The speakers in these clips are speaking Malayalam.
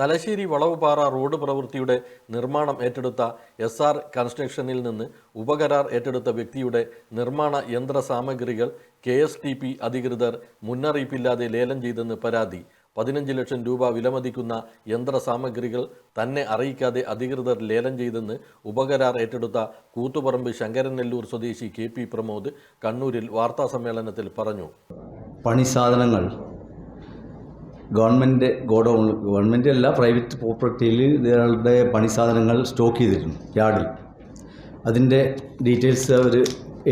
തലശ്ശേരി വളവുപാറ റോഡ് പ്രവൃത്തിയുടെ നിർമ്മാണം ഏറ്റെടുത്ത എസ് ആർ കൺസ്ട്രക്ഷനിൽ നിന്ന് ഉപകരാർ ഏറ്റെടുത്ത വ്യക്തിയുടെ നിർമ്മാണ യന്ത്ര സാമഗ്രികൾ കെ എസ് ടി പി അധികൃതർ മുന്നറിയിപ്പില്ലാതെ ലേലം ചെയ്തെന്ന് പരാതി. പതിനഞ്ച് ലക്ഷം രൂപ വിലമതിക്കുന്ന യന്ത്ര സാമഗ്രികൾ തന്നെ അറിയിക്കാതെ അധികൃതർ ലേലം ചെയ്തെന്ന് ഉപകരാർ ഏറ്റെടുത്ത കൂത്തുപറമ്പ് ശങ്കരനെല്ലൂർ സ്വദേശി കെ പി പ്രമോദ് കണ്ണൂരിൽ വാർത്താസമ്മേളനത്തിൽ പറഞ്ഞു. പണി സാധനങ്ങൾ ഗവൺമെന്റ് ഗോഡൗൺ ഗവൺമെന്റ് അല്ല പ്രൈവറ്റ് പ്രോപ്പർട്ടിയിൽ ഇയാളുടെ പണി സാധനങ്ങൾ സ്റ്റോക്ക് ചെയ്തിരുന്നു യാർഡിൽ. അതിന്റെ ഡീറ്റെയിൽസ് അവർ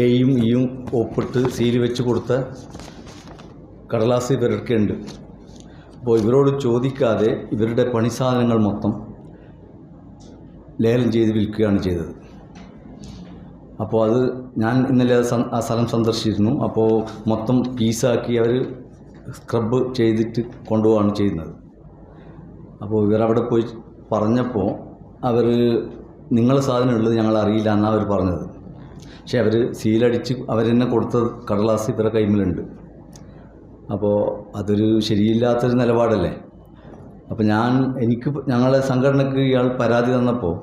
എയും ഇയും ഒപ്പിട്ട് സീൽ വെച്ച് കൊടുത്ത കടലാസ് ഇവരൊക്കെ ഉണ്ട്. അപ്പോൾ ഇവരോട് ചോദിക്കാതെ ഇവരുടെ പണി സാധനങ്ങൾ മൊത്തം ലേലം ചെയ്ത് വിൽക്കുകയാണ് ചെയ്തത്. അപ്പോൾ അത് ഞാൻ ഇന്നലെ ആ സ്ഥലം സന്ദർശിച്ചിരുന്നു. അപ്പോൾ മൊത്തം പീസാക്കി അവർ സ്ക്രബ് ചെയ്തിട്ട് കൊണ്ടുപോവാണ് ചെയ്യുന്നത്. അപ്പോൾ ഇവരവിടെ പോയി പറഞ്ഞപ്പോൾ അവർ നിങ്ങളെ സാധനം ഉള്ളത് ഞങ്ങൾ അറിയില്ല എന്നാണ് അവർ പറഞ്ഞത്. പക്ഷേ അവർ സീലടിച്ച് അവരെന്നെ കൊടുത്ത കടലാസ് ഇവരുടെ കൈമിലുണ്ട്. അപ്പോൾ അതൊരു ശരിയില്ലാത്തൊരു നിലപാടല്ലേ? അപ്പോൾ ഞാൻ എനിക്ക് ഞങ്ങളെ സംഘടനയ്ക്ക് ഇയാൾ പരാതി തന്നപ്പോൾ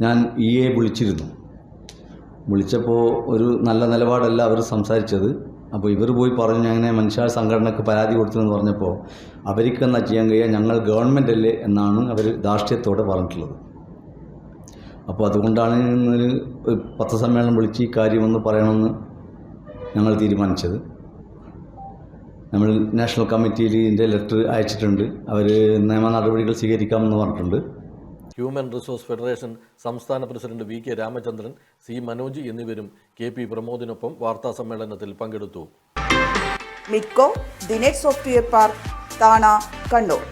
ഞാൻ ഇ എ വിളിച്ചിരുന്നു. വിളിച്ചപ്പോൾ ഒരു നല്ല നിലപാടല്ല അവർ സംസാരിച്ചത്. അപ്പോൾ ഇവർ പോയി പറഞ്ഞു അങ്ങനെ മനുഷ്യ സംഘടനക്ക് പരാതി കൊടുത്തെന്ന് പറഞ്ഞപ്പോൾ അവർക്ക് എന്നാ ചെയ്യാൻ കഴിയുക? ഞങ്ങൾ ഗവൺമെന്റ് അല്ലേ എന്നാണ് അവർ ധാർഷ്ട്യത്തോടെ പറഞ്ഞിട്ടുള്ളത്. അപ്പോൾ അതുകൊണ്ടാണ് ഇന്നൊരു പത്രസമ്മേളനം വിളിച്ച് ഈ കാര്യമൊന്ന് പറയണമെന്ന് ഞങ്ങൾ തീരുമാനിച്ചത്. നമ്മൾ നാഷണൽ കമ്മിറ്റിയിൽ ഇതിന്റെ ലെറ്റർ അയച്ചിട്ടുണ്ട്. അവർ നിയമ നടപടികൾ സ്വീകരിക്കാമെന്ന് പറഞ്ഞിട്ടുണ്ട്. ഹ്യൂമൻ റിസോഴ്സ് ഫെഡറേഷൻ സംസ്ഥാന president V K Ramachandran C Manoj എന്നിവരും കെ പി പ്രമോദിനൊപ്പം വാർത്താ സമ്മേളനത്തിൽ പങ്കെടുത്തു. മിക്കോ ദിനേശ് സോഫ്റ്റ്വെയർ പാർക്ക് താണ കണ്ണൂർ.